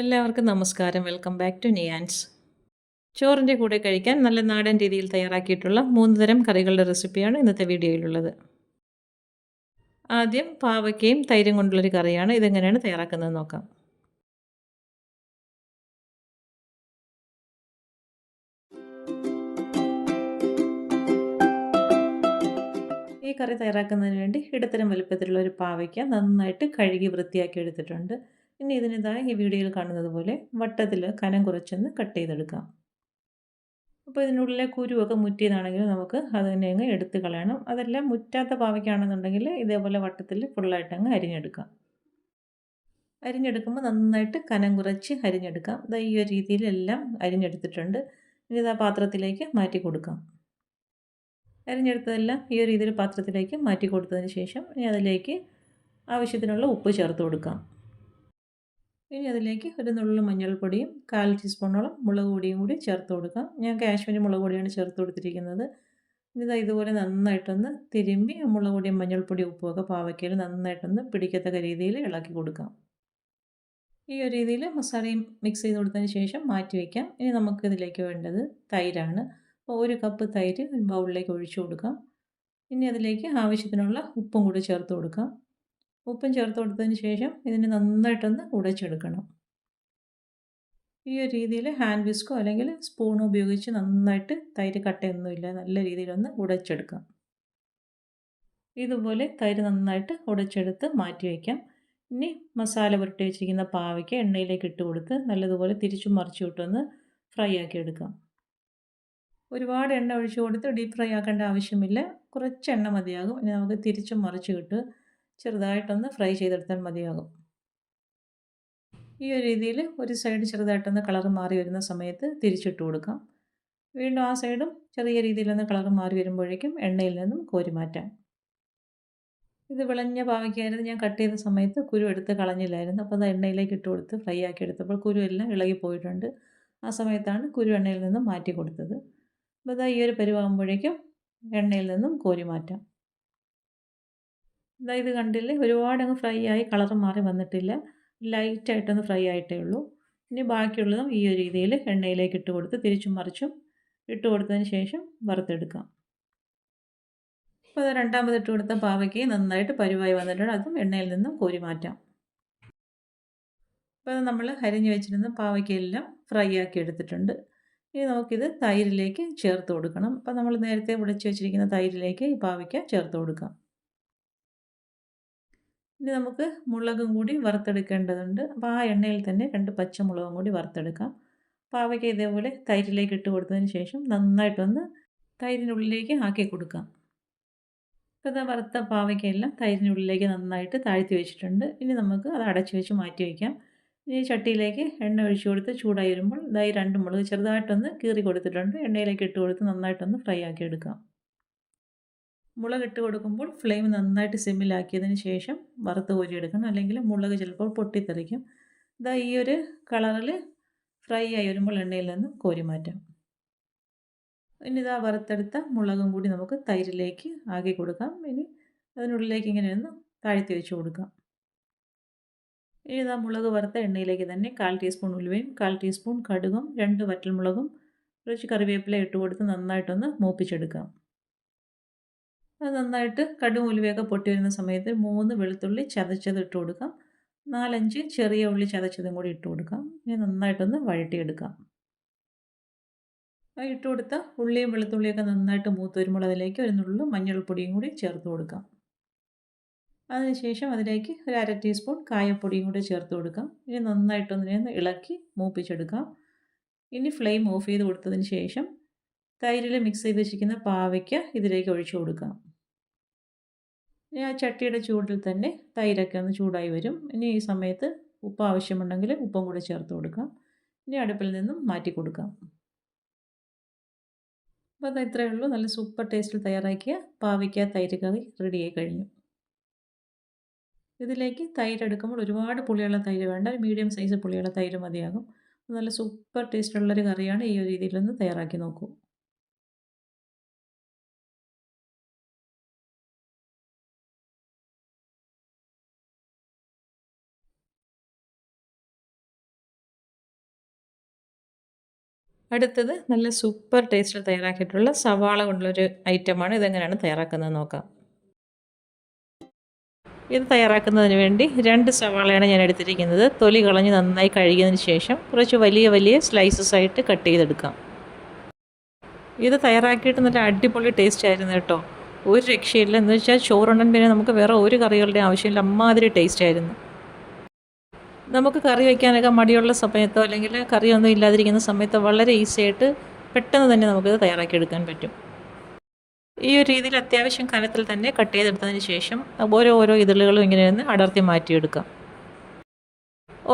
എല്ലാവർക്കും നമസ്കാരം. Welcome back to നിയാൻസ് ചോറിന്റെ കൂടെ കഴിക്കാൻ നല്ല നാടൻ രീതിയിൽ തയ്യാറാക്കിയിട്ടുള്ള മൂന്ന് തരം കറികളുടെ റെസിപ്പിയാണ് ഇന്നത്തെ വീഡിയോയിലുള്ളത്. ആദ്യം പാവയ്ക്കയും തൈരും കൊണ്ടുള്ളൊരു കറിയാണ് ഇതെങ്ങനെയാണ് തയ്യാറാക്കുന്നത് നോക്കാം. ഈ കറി തയ്യാറാക്കുന്നതിന് വേണ്ടി ഇടത്തരം വലുപ്പത്തിലുള്ള ഒരു പാവയ്ക്ക നന്നായിട്ട് കഴുകി വൃത്തിയാക്കി എടുത്തിട്ടുണ്ട്. ഇനി ഇതിനിതായി ഈ വീഡിയോയിൽ കാണുന്നത് പോലെ വട്ടത്തിൽ കനം കുറച്ചൊന്ന് കട്ട് ചെയ്തെടുക്കാം. അപ്പോൾ ഇതിനുള്ളിലെ കുരുവൊക്കെ മുറ്റിയതാണെങ്കിൽ നമുക്ക് അത് തന്നെ അങ്ങ് എടുത്ത് കളയണം. അതെല്ലാം മുറ്റാത്ത പാവയ്ക്കാണെന്നുണ്ടെങ്കിൽ ഇതേപോലെ വട്ടത്തിൽ ഫുള്ളായിട്ട് അങ്ങ് അരിഞ്ഞെടുക്കാം. അരിഞ്ഞെടുക്കുമ്പോൾ നന്നായിട്ട് കനം കുറച്ച് അരിഞ്ഞെടുക്കാം. ഇതാ ഈ ഒരു രീതിയിലെല്ലാം അരിഞ്ഞെടുത്തിട്ടുണ്ട്. ഇനി ഇതാ പാത്രത്തിലേക്ക് മാറ്റി കൊടുക്കാം. അരിഞ്ഞെടുത്തതെല്ലാം ഈ ഒരു രീതിയിൽ പാത്രത്തിലേക്ക് മാറ്റി കൊടുത്തതിന് ശേഷം ഇനി അതിലേക്ക് ആവശ്യത്തിനുള്ള ഉപ്പ് ചേർത്ത് കൊടുക്കാം. ഇനി അതിലേക്ക് ഒരു നുള്ളു മഞ്ഞൾപ്പൊടിയും കാൽ ടീസ്പൂണോളം മുളക് പൊടിയും കൂടി ചേർത്ത് കൊടുക്കാം. ഞാൻ കാശ്മീരി മുളക് പൊടിയാണ് ചേർത്ത് കൊടുത്തിരിക്കുന്നത്. ഇതാ ഇതുപോലെ നന്നായിട്ടൊന്ന് തിരുമ്പി മുളക് പൊടിയും മഞ്ഞൾപ്പൊടിയും ഉപ്പുമൊക്കെ പാവയ്ക്കയിൽ നന്നായിട്ടൊന്ന് പിടിക്കത്തക്ക രീതിയിൽ ഇളക്കി കൊടുക്കാം. ഈ ഒരു രീതിയിൽ മസാലയും മിക്സ് ചെയ്ത് കൊടുത്തതിന് ശേഷം മാറ്റി വയ്ക്കാം ഇനി നമുക്ക് ഇതിലേക്ക് വേണ്ടത് തൈരാണ്. അപ്പോൾ ഒരു കപ്പ് തൈര് ബൗളിലേക്ക് ഒഴിച്ചു കൊടുക്കാം. ഇനി അതിലേക്ക് ആവശ്യത്തിനുള്ള ഉപ്പും കൂടി ചേർത്ത് കൊടുക്കാം. ഉപ്പും ചേർത്ത് കൊടുത്തതിന് ശേഷം ഇതിനെ നന്നായിട്ടൊന്ന് ഉടച്ചെടുക്കണം. ഈ ഒരു രീതിയിൽ ഹാൻഡ് വിസ്കോ അല്ലെങ്കിൽ സ്പൂണോ ഉപയോഗിച്ച് നന്നായിട്ട് തൈര് കട്ടയൊന്നുമില്ല. നല്ല രീതിയിലൊന്ന് ഉടച്ചെടുക്കാം. ഇതുപോലെ തൈര് നന്നായിട്ട് ഉടച്ചെടുത്ത് മാറ്റി വയ്ക്കാം. ഇനി മസാല പുരട്ടി വെച്ചിരിക്കുന്ന പാവയ്ക്ക് എണ്ണയിലേക്ക് ഇട്ട് കൊടുത്ത് നല്ലതുപോലെ തിരിച്ചും മറിച്ചു വിട്ടൊന്ന് ഫ്രൈ ആക്കി എടുക്കാം. ഒരുപാട് എണ്ണ ഒഴിച്ചു കൊടുത്ത് ഡീപ് ഫ്രൈ ആക്കേണ്ട ആവശ്യമില്ല. കുറച്ച് എണ്ണ മതിയാകും. ഇനി നമുക്ക് തിരിച്ചും മറിച്ച് കിട്ടും ചെറുതായിട്ടൊന്ന് ഫ്രൈ ചെയ്തെടുത്താൽ മതിയാകും. ഈ ഒരു രീതിയിൽ ഒരു സൈഡ് ചെറുതായിട്ടൊന്ന് കളർ മാറി വരുന്ന സമയത്ത് തിരിച്ചിട്ട് കൊടുക്കാം. വീണ്ടും ആ സൈഡും ചെറിയ രീതിയിലൊന്ന് കളർ മാറി വരുമ്പോഴേക്കും എണ്ണയിൽ നിന്നും കോരി മാറ്റാം. ഇത് വിളഞ്ഞ പാവയ്ക്കായിരുന്നു. ഞാൻ കട്ട് ചെയ്ത സമയത്ത് കുരു എടുത്ത് കളഞ്ഞില്ലായിരുന്നു. അപ്പോൾ അത് എണ്ണയിലേക്ക് ഇട്ട് കൊടുത്ത് ഫ്രൈ ആക്കി എടുത്തപ്പോൾ കുരു എല്ലാം ഇളകി പോയിട്ടുണ്ട്. ആ സമയത്താണ് കുരു എണ്ണയിൽ നിന്നും മാറ്റി കൊടുത്തത്. അപ്പോൾ അതാ ഈ ഒരു പരുവാകുമ്പോഴേക്കും എണ്ണയിൽ നിന്നും കോരി മാറ്റാം. ഇതാ കണ്ടില്ലേ ഒരുപാട് അങ്ങ് ഫ്രൈ ആയി കളർ മാറി വന്നിട്ടില്ല. ലൈറ്റായിട്ടൊന്ന് ഫ്രൈ ആയിട്ടേ ഉള്ളൂ. ഇനി ബാക്കിയുള്ളതും ഈ ഒരു രീതിയിൽ എണ്ണയിലേക്ക് ഇട്ട് കൊടുത്ത് തിരിച്ചും മറിച്ചും ഇട്ട് കൊടുത്തതിന് ശേഷം വറുത്തെടുക്കാം. അപ്പോൾ അത് രണ്ടാമത് ഇട്ട് കൊടുത്ത പാവയ്ക്ക് നന്നായിട്ട് പരുവായി വന്നിട്ടുണ്ട്. അതും എണ്ണയിൽ നിന്നും കോരി മാറ്റാം. അപ്പോൾ അത് നമ്മൾ അരിഞ്ഞ് വെച്ചിരുന്ന പാവയ്ക്കെല്ലാം ഫ്രൈ ആക്കി എടുത്തിട്ടുണ്ട്. ഇനി നമുക്കിത് തൈരിലേക്ക് ചേർത്ത് കൊടുക്കണം. അപ്പോൾ നമ്മൾ നേരത്തെ വിളിച്ച് വെച്ചിരിക്കുന്ന തൈരിലേക്ക് ഈ പാവയ്ക്ക ചേർത്ത് കൊടുക്കാം. ഇനി നമുക്ക് മുളകും കൂടി വറുത്തെടുക്കേണ്ടതുണ്ട്. അപ്പോൾ ആ എണ്ണയിൽ തന്നെ രണ്ട് പച്ചമുളകും കൂടി വറുത്തെടുക്കാം. പാവയ്ക്ക് ഇതേപോലെ തൈരിലേക്ക് ഇട്ട് കൊടുത്തതിന് ശേഷം നന്നായിട്ടൊന്ന് തൈരിനുള്ളിലേക്ക് ആക്കി കൊടുക്കാം. ഇപ്പോൾ ഇതാ വറുത്ത പാവയ്ക്കെല്ലാം തൈരിനുള്ളിലേക്ക് നന്നായിട്ട് താഴ്ത്തി വെച്ചിട്ടുണ്ട്. ഇനി നമുക്ക് അത് അടച്ചു വെച്ച് മാറ്റി വയ്ക്കാം ഇനി ചട്ടിയിലേക്ക് എണ്ണ ഒഴിച്ചു കൊടുത്ത് ചൂടായി വരുമ്പോൾ ഇതായി രണ്ട് മുളക് ചെറുതായിട്ടൊന്ന് കീറി കൊടുത്തിട്ടുണ്ട്. എണ്ണയിലേക്ക് ഇട്ട് കൊടുത്ത് നന്നായിട്ടൊന്ന് ഫ്രൈ ആക്കി എടുക്കാം. മുളക് ഇട്ട് കൊടുക്കുമ്പോൾ ഫ്ലെയിം നന്നായിട്ട് സിമ്മിലാക്കിയതിന് ശേഷം വറുത്ത് കോരിയെടുക്കണം അല്ലെങ്കിൽ മുളക് ചിലപ്പോൾ പൊട്ടിത്തെറിക്കും. ഇതാ ഈ ഒരു കളറിൽ ഫ്രൈ ആയി വരുമ്പോൾ എണ്ണയിൽ നിന്ന് കോരി മാറ്റാം. ഇനി ഇതാ വറുത്തെടുത്ത മുളകും കൂടി നമുക്ക് തൈരിലേക്ക് ആക്കി കൊടുക്കാം. ഇനി അതിനുള്ളിലേക്ക് ഇങ്ങനെ ഒന്ന് താഴ്ത്തി വെച്ച് കൊടുക്കാം. ഇനി ഇതാ മുളക് വറുത്ത എണ്ണയിലേക്ക് തന്നെ കാൽ ടീസ്പൂൺ ഉലുവയും കാൽ ടീസ്പൂൺ കടുകും രണ്ട് വറ്റൽമുളകും കുറച്ച് കറിവേപ്പില ഇട്ട് കൊടുത്ത് നന്നായിട്ടൊന്ന് മൂപ്പിച്ചെടുക്കാം. അത് നന്നായിട്ട് കടും ഉലുവയൊക്കെ പൊട്ടി വരുന്ന സമയത്ത് മൂന്ന് വെളുത്തുള്ളി ചതച്ചത് ഇട്ട് കൊടുക്കാം. നാലഞ്ച് ചെറിയ ഉള്ളി ചതച്ചതും കൂടി ഇട്ട് കൊടുക്കാം. ഇനി നന്നായിട്ടൊന്ന് വഴട്ടിയെടുക്കാം ഇട്ട് കൊടുത്ത ഉള്ളിയും വെളുത്തുള്ളിയൊക്കെ നന്നായിട്ട് മൂത്ത് വരുമ്പോൾ അതിലേക്ക് ഒരു നുള്ളു മഞ്ഞൾപ്പൊടിയും കൂടി ചേർത്ത് കൊടുക്കാം. അതിനുശേഷം അതിലേക്ക് ഒരു അര ടീസ്പൂൺ കായപ്പൊടിയും കൂടി ചേർത്ത് കൊടുക്കാം. ഇനി നന്നായിട്ടൊന്നിനെ ഇളക്കി മൂപ്പിച്ചെടുക്കാം. ഇനി ഫ്ലെയിം ഓഫ് ചെയ്ത് കൊടുത്തതിന് ശേഷം തൈരിൽ മിക്സ് ചെയ്ത് വെച്ചിരിക്കുന്ന പാവയ്ക്ക ഇതിലേക്ക് ഒഴിച്ചു കൊടുക്കാം. ഇനി ആ ചട്ടിയുടെ ചൂടിൽ തന്നെ തൈരൊക്കെ ഒന്ന് ചൂടായി വരും. ഇനി ഈ സമയത്ത് ഉപ്പ് ആവശ്യമുണ്ടെങ്കിൽ ഉപ്പും കൂടെ ചേർത്ത് കൊടുക്കാം. ഇനി അടുപ്പിൽ നിന്നും മാറ്റി കൊടുക്കാം. അപ്പോൾ അത് ഇത്രയേ ഉള്ളൂ. നല്ല സൂപ്പർ ടേസ്റ്റിൽ തയ്യാറാക്കിയ പാവയ്ക്ക തൈര് കറി റെഡിയായി കഴിഞ്ഞു. ഇതിലേക്ക് തൈര് എടുക്കുമ്പോൾ ഒരുപാട് പുളിയുള്ള തൈര് വേണ്ട. മീഡിയം സൈസ് പുളിയുള്ള തൈര് മതിയാകും. നല്ല സൂപ്പർ ടേസ്റ്റുള്ളൊരു കറിയാണ് ഈ ഒരു രീതിയിലൊന്ന് തയ്യാറാക്കി നോക്കൂ. അടുത്തത് നല്ല സൂപ്പർ ടേസ്റ്റിൽ തയ്യാറാക്കിയിട്ടുള്ള സവാള കൊണ്ടുള്ളൊരു ഐറ്റമാണ് ഇതെങ്ങനെയാണ് തയ്യാറാക്കുന്നത് നോക്കാം. ഇത് തയ്യാറാക്കുന്നതിന് വേണ്ടി രണ്ട് സവാളയാണ് ഞാൻ എടുത്തിരിക്കുന്നത്. തൊലി കളഞ്ഞ് നന്നായി കഴുകിയതിന് ശേഷം കുറച്ച് വലിയ വലിയ സ്ലൈസസ് ആയിട്ട് കട്ട് ചെയ്തെടുക്കാം. ഇത് തയ്യാറാക്കിയിട്ട് നല്ല അടിപൊളി ടേസ്റ്റ് ആയിരുന്നു കേട്ടോ. ഒരു രക്ഷയില്ല. എന്ന് വെച്ചാൽ ചോറുണ്ടൻ പിന്നെ നമുക്ക് വേറെ ഒരു കറികളുടെ ആവശ്യമില്ല. അമ്മാതിരി ടേസ്റ്റ് ആയിരുന്നു. നമുക്ക് കറി വയ്ക്കാനൊക്കെ മടിയുള്ള സമയത്തോ അല്ലെങ്കിൽ കറിയൊന്നും ഇല്ലാതിരിക്കുന്ന സമയത്തോ വളരെ ഈസി ആയിട്ട് പെട്ടെന്ന് തന്നെ നമുക്കിത് തയ്യാറാക്കിയെടുക്കാൻ പറ്റും. ഈ ഒരു രീതിയിൽ അത്യാവശ്യം കനത്തിൽ തന്നെ കട്ട് ചെയ്തെടുത്തതിന് ശേഷം ഓരോ ഓരോ ഇതളുകളും ഇങ്ങനെ ഒന്ന് അടർത്തി മാറ്റിയെടുക്കാം.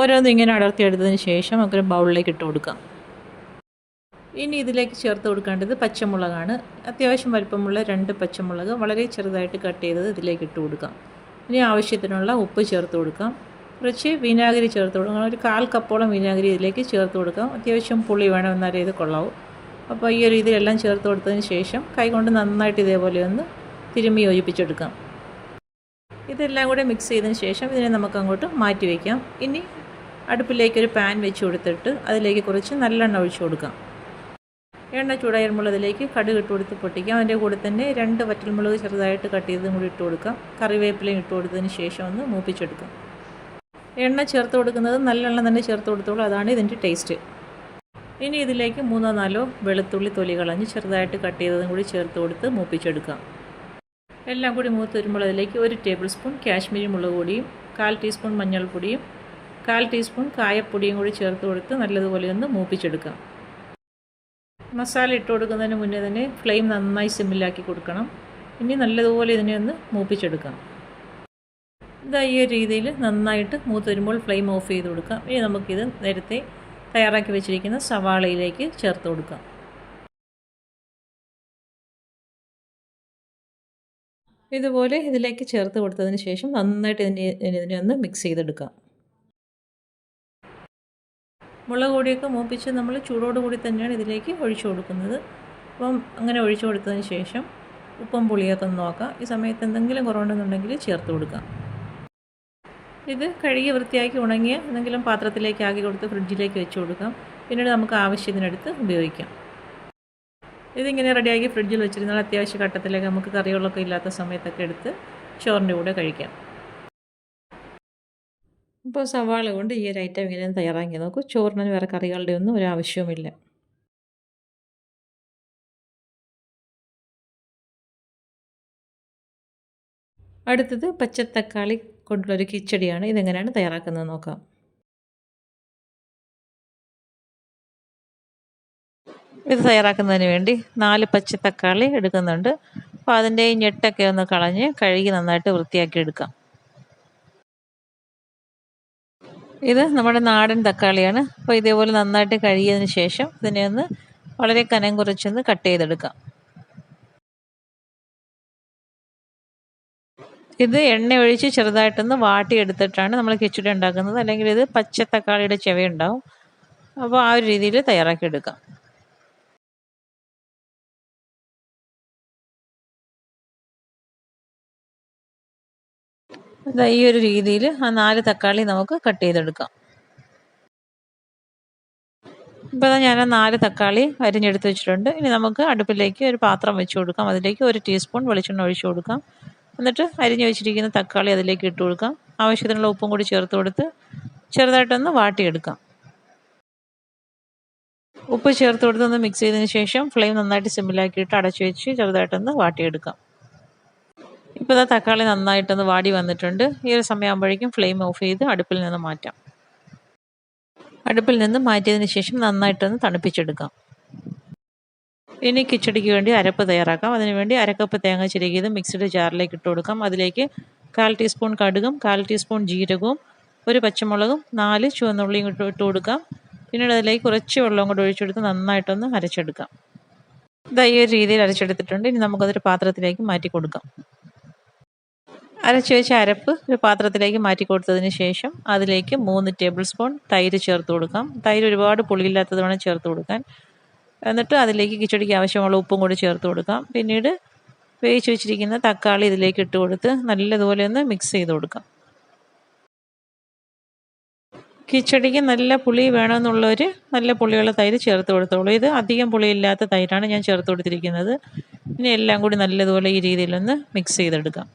ഓരോന്നും ഇങ്ങനെ അടർത്തി അടർത്തിയെടുത്തതിന് ശേഷം നമുക്കൊരു ബൗളിലേക്ക് ഇട്ട് കൊടുക്കാം. ഇനി ഇതിലേക്ക് ചേർത്ത് കൊടുക്കേണ്ടത് പച്ചമുളകാണ്. അത്യാവശ്യം വലുപ്പമുള്ള രണ്ട് പച്ചമുളക് വളരെ ചെറുതായിട്ട് കട്ട് ചെയ്തത് ഇതിലേക്ക് ഇട്ട് കൊടുക്കാം. ഇനി ആവശ്യത്തിനുള്ള ഉപ്പ് ചേർത്ത് കൊടുക്കാം. കുറച്ച് വിനാഗിരി ചേർത്ത് കൊടുക്കണം ഒരു കാൽ കപ്പോളം വിനാഗിരി ഇതിലേക്ക് ചേർത്ത് കൊടുക്കാം. അത്യാവശ്യം പുളി വേണം എന്നാലേ ഇത് കൊള്ളാവും. അപ്പോൾ ഈ ഒരു ഇതിലെല്ലാം ചേർത്ത് കൊടുത്തതിന് ശേഷം കൈകൊണ്ട് നന്നായിട്ട് ഇതേപോലെ ഒന്ന് തിരുമ്മി യോജിപ്പിച്ചെടുക്കാം. ഇതെല്ലാം കൂടെ മിക്സ് ചെയ്തതിന് ശേഷം ഇതിനെ നമുക്ക് അങ്ങോട്ട് മാറ്റി വയ്ക്കാം ഇനി അടുപ്പിലേക്ക് ഒരു പാൻ വെച്ച് കൊടുത്തിട്ട് അതിലേക്ക് കുറച്ച് നല്ലെണ്ണ ഒഴിച്ചു കൊടുക്കാം. എണ്ണ ചൂടായിരുമ്പോൾ അതിലേക്ക് കടുക് ഇട്ട് കൊടുത്ത് പൊട്ടിക്കാം. അതിന്റെ കൂടെ തന്നെ രണ്ട് വറ്റൽമുളക് ചെറുതായിട്ട് കട്ട് ചെയ്തതും കൂടി ഇട്ട് കൊടുക്കാം. കറിവേപ്പിലയും ഇട്ട് കൊടുത്തതിന് ശേഷം ഒന്ന് മൂപ്പിച്ചെടുക്കാം. എണ്ണ ചേർത്ത് കൊടുക്കുന്നത് നല്ലെണ്ണ തന്നെ ചേർത്ത് കൊടുത്തോളൂ. അതാണ് ഇതിന്റെ ടേസ്റ്റ്. ഇനി ഇതിലേക്ക് മൂന്നോ നാലോ വെളുത്തുള്ളി തൊലി കളഞ്ഞ് ചെറുതായിട്ട് കട്ട് ചെയ്തതും കൂടി ചേർത്ത് കൊടുത്ത് മൂപ്പിച്ചെടുക്കാം. എല്ലാം കൂടി മൂത്ത് വരുമ്പോൾ അതിലേക്ക് ഒരു ടേബിൾ സ്പൂൺ കാശ്മീരി മുളക് പൊടിയും കാൽ ടീസ്പൂൺ മഞ്ഞൾപ്പൊടിയും കാൽ ടീസ്പൂൺ കായപ്പൊടിയും കൂടി ചേർത്ത് കൊടുത്ത് നല്ലതുപോലെ ഒന്ന് മൂപ്പിച്ചെടുക്കാം. മസാല ഇട്ട് കൊടുക്കുന്നതിന് മുന്നേ തന്നെ ഫ്ലെയിം നന്നായി സിമ്മിലാക്കി കൊടുക്കണം. ഇനി നല്ലതുപോലെ ഇതിനെ ഒന്ന് മൂപ്പിച്ചെടുക്കാം. ഇതാ ഈ രീതിയിൽ നന്നായിട്ട് മൂത്ത് വരുമ്പോൾ ഫ്ലെയിം ഓഫ് ചെയ്ത് കൊടുക്കാം. ഇനി നമുക്കിത് നേരത്തെ തയ്യാറാക്കി വെച്ചിരിക്കുന്ന സവാളയിലേക്ക് ചേർത്ത് കൊടുക്കാം. ഇതുപോലെ ഇതിലേക്ക് ചേർത്ത് കൊടുത്തതിന് ശേഷം നന്നായിട്ട് ഇതിനെ ഇതിനെ ഒന്ന് മിക്സ് ചെയ്തെടുക്കാം. മുളക് പൊടിയൊക്കെ മൂപ്പിച്ച് നമ്മൾ ചൂടോട് കൂടി തന്നെയാണ് ഇതിലേക്ക് ഒഴിച്ചു കൊടുക്കുന്നത്. അപ്പം അങ്ങനെ ഒഴിച്ചു കൊടുത്തതിന് ശേഷം ഉപ്പും പുളിയൊക്കെ ഒന്ന് നോക്കാം. ഈ സമയത്ത് എന്തെങ്കിലും കുറവുണ്ടെന്നുണ്ടെങ്കിൽ ചേർത്ത് കൊടുക്കാം. ഇത് കഴുകി വൃത്തിയാക്കി ഉണങ്ങിയ എന്തെങ്കിലും പാത്രത്തിലേക്ക് ആക്കി കൊടുത്ത് ഫ്രിഡ്ജിലേക്ക് വെച്ച് കൊടുക്കാം. പിന്നീട് നമുക്ക് ആവശ്യത്തിനെടുത്ത് ഉപയോഗിക്കാം. ഇതിങ്ങനെ റെഡിയാക്കി ഫ്രിഡ്ജിൽ വെച്ചിരുന്നാൽ അത്യാവശ്യ ഘട്ടത്തിലേക്ക് നമുക്ക് കറികളൊക്കെ ഇല്ലാത്ത സമയത്തൊക്കെ എടുത്ത് ചോറിന്റെ കൂടെ കഴിക്കാം. ഇപ്പോൾ സവാള കൊണ്ട് ഈ ഒരു ഐറ്റം ഇങ്ങനെ തയ്യാറാക്കി നോക്കൂ. ചോറിന് വേറെ കറികളുടെ ഒന്നും ഒരു ആവശ്യവുമില്ല. അടുത്തത് പച്ചത്തക്കാളി കൊണ്ടുള്ളൊരു കിച്ചടിയാണ് ഇതെങ്ങനെയാണ് തയ്യാറാക്കുന്നത് നോക്കാം. ഇത് തയ്യാറാക്കുന്നതിന് വേണ്ടി നാല് പച്ച തക്കാളി എടുക്കുന്നുണ്ട്. അപ്പോൾ അതിന്റെ ഞെട്ടൊക്കെ ഒന്ന് കളഞ്ഞ് കഴുകി നന്നായിട്ട് വൃത്തിയാക്കി എടുക്കാം. ഇത് നമ്മുടെ നാടൻ തക്കാളിയാണ്. അപ്പോൾ ഇതേപോലെ നന്നായിട്ട് കഴുകിയതിന് ശേഷം ഇതിനെ ഒന്ന് വളരെ കനം കുറച്ചൊന്ന് കട്ട് ചെയ്തെടുക്കാം. ഇത് എണ്ണ ഒഴിച്ച് ചെറുതായിട്ടൊന്ന് വാട്ടിയെടുത്തിട്ടാണ് നമ്മൾ കിച്ചടി ഉണ്ടാക്കുന്നത്. അല്ലെങ്കിൽ ഇത് പച്ച തക്കാളിയുടെ ചെവയുണ്ടാവും. അപ്പോൾ ആ ഒരു രീതിയിൽ തയ്യാറാക്കി എടുക്കാം ഈ ഒരു രീതിയിൽ ആ നാല് തക്കാളി നമുക്ക് കട്ട് ചെയ്തെടുക്കാം. ഇപ്പോൾ ഞാൻ ആ നാല് തക്കാളി അരിഞ്ഞെടുത്ത് വെച്ചിട്ടുണ്ട്. ഇനി നമുക്ക് അടുപ്പിലേക്ക് ഒരു പാത്രം വെച്ച് കൊടുക്കാം. അതിലേക്ക് ഒരു ടീസ്പൂൺ വെളിച്ചെണ്ണ ഒഴിച്ചു കൊടുക്കാം. എന്നിട്ട് അരിഞ്ഞു വെച്ചിരിക്കുന്ന തക്കാളി അതിലേക്ക് ഇട്ട് കൊടുക്കാം. ആവശ്യത്തിനുള്ള ഉപ്പും കൂടി ചേർത്ത് കൊടുത്ത് ചെറുതായിട്ടൊന്ന് വാട്ടിയെടുക്കാം. ഉപ്പ് ചേർത്ത് കൊടുത്തൊന്ന് മിക്സ് ചെയ്തതിന് ശേഷം ഫ്ലെയിം നന്നായിട്ട് സിമ്മിലാക്കിയിട്ട് അടച്ചു വെച്ച് ചെറുതായിട്ടൊന്ന് വാട്ടിയെടുക്കാം. ഇപ്പോൾ ആ തക്കാളി നന്നായിട്ടൊന്ന് വാടി വന്നിട്ടുണ്ട്. ഈ ഒരു സമയമാകുമ്പോഴേക്കും ഫ്ലെയിം ഓഫ് ചെയ്ത് അടുപ്പിൽ നിന്ന് മാറ്റാം. അടുപ്പിൽ നിന്ന് മാറ്റിയതിന് ശേഷം നന്നായിട്ടൊന്ന് തണുപ്പിച്ചെടുക്കാം. ഇനി കിച്ചടിക്ക് വേണ്ടി അരപ്പ് തയ്യാറാക്കാം. അതിനുവേണ്ടി അരക്കപ്പ് തേങ്ങ ചിരകിയത് മിക്സിഡ് ജാറിലേക്ക് ഇട്ട് കൊടുക്കാം. അതിലേക്ക് കാൽ ടീസ്പൂൺ കടുകും കാൽ ടീസ്പൂൺ ജീരകവും ഒരു പച്ചമുളകും നാല് ചുവന്നുള്ളിയും ഇട്ട് ഇട്ട് കൊടുക്കാം. പിന്നീട് അതിലേക്ക് കുറച്ച് വെള്ളം കൂടെ ഒഴിച്ചെടുത്ത് നന്നായിട്ടൊന്ന് അരച്ചെടുക്കാം. ഇതാ ഈ ഒരു രീതിയിൽ അരച്ചെടുത്തിട്ടുണ്ട്. ഇനി നമുക്കതൊരു പാത്രത്തിലേക്ക് മാറ്റി കൊടുക്കാം. അരച്ച് വെച്ച അരപ്പ് ഒരു പാത്രത്തിലേക്ക് മാറ്റി കൊടുത്തതിന് ശേഷം അതിലേക്ക് മൂന്ന് ടേബിൾ സ്പൂൺ തൈര് ചേർത്ത് കൊടുക്കാം. തൈര് ഒരുപാട് പുളിയില്ലാത്തത് വേണം ചേർത്ത് കൊടുക്കാൻ. എന്നിട്ട് അതിലേക്ക് കിച്ചടിക്ക് ആവശ്യമുള്ള ഉപ്പും കൂടി ചേർത്ത് കൊടുക്കാം. പിന്നീട് വേവിച്ച് വെച്ചിരിക്കുന്ന തക്കാളി ഇതിലേക്ക് ഇട്ട് കൊടുത്ത് നല്ലതുപോലെ ഒന്ന് മിക്സ് ചെയ്ത് കൊടുക്കാം. കിച്ചടിക്ക് നല്ല പുളി വേണമെന്നുള്ളവർ നല്ല പുളിയുള്ള തൈര് ചേർത്ത് കൊടുത്തോളൂ. ഇത് അധികം പുളിയില്ലാത്ത തൈരാണ് ഞാൻ ചേർത്ത് കൊടുത്തിരിക്കുന്നത്. ഇനി എല്ലാം കൂടി നല്ലതുപോലെ ഈ രീതിയിലൊന്ന് മിക്സ് ചെയ്തെടുക്കാം.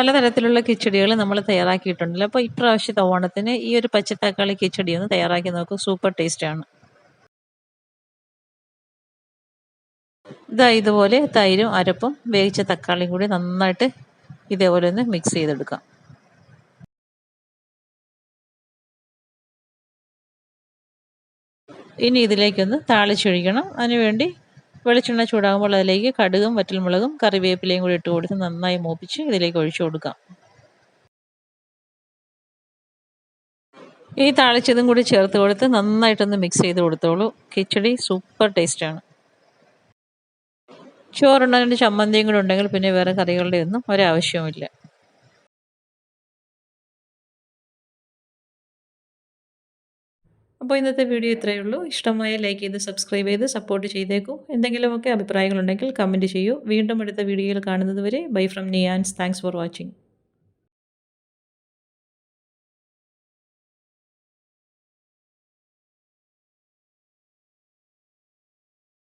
പലതരത്തിലുള്ള കിച്ചടികൾ നമ്മൾ തയ്യാറാക്കിയിട്ടുണ്ടല്ലോ. അപ്പോൾ ഇപ്രാവശ്യത്തെ ഓണത്തിന് ഈ ഒരു പച്ചത്തക്കാളി കിച്ചടി ഒന്ന് തയ്യാറാക്കി നോക്കൂ. സൂപ്പർ ടേസ്റ്റ് ആണ്. ഇതാ ഇതുപോലെ തൈരും അരപ്പും വേവിച്ച തക്കാളിയും കൂടി നന്നായിട്ട് ഇതേപോലെ ഒന്ന് മിക്സ് ചെയ്തെടുക്കാം. ഇനി ഇതിലേക്കൊന്ന് താളിച്ചൊഴിക്കണം. അതിനുവേണ്ടി വെളിച്ചെണ്ണ ചൂടാകുമ്പോൾ അതിലേക്ക് കടുകും വറ്റൽമുളകും കറിവേപ്പിലയും കൂടി ഇട്ട് കൊടുത്ത് നന്നായി മൂപ്പിച്ച് ഇതിലേക്ക് ഒഴിച്ചു കൊടുക്കാം. ഈ താളിച്ചതും കൂടി ചേർത്ത് കൊടുത്ത് നന്നായിട്ടൊന്ന് മിക്സ് ചെയ്ത് കൊടുത്തോളൂ. കിച്ചടി സൂപ്പർ ടേസ്റ്റാണ് ചോറുണ്ണാൻ ചമ്മന്തിയും കൂടെ ഉണ്ടെങ്കിൽ പിന്നെ വേറെ കറികളുടെ ഒന്നും ഒരാവശ്യവുമില്ല. അപ്പോൾ ഇന്നത്തെ വീഡിയോ ഇത്രയേ ഉള്ളൂ. ഇഷ്ടമായ ലൈക്ക് ചെയ്ത് സബ്സ്ക്രൈബ് ചെയ്ത് സപ്പോർട്ട് ചെയ്തേക്കൂ. എന്തെങ്കിലുമൊക്കെ അഭിപ്രായങ്ങളുണ്ടെങ്കിൽ കമന്റ് ചെയ്യൂ. വീണ്ടും അടുത്ത വീഡിയോയിൽ കാണുന്നത് വരെ bye from നിയാൻസ് thanks for watching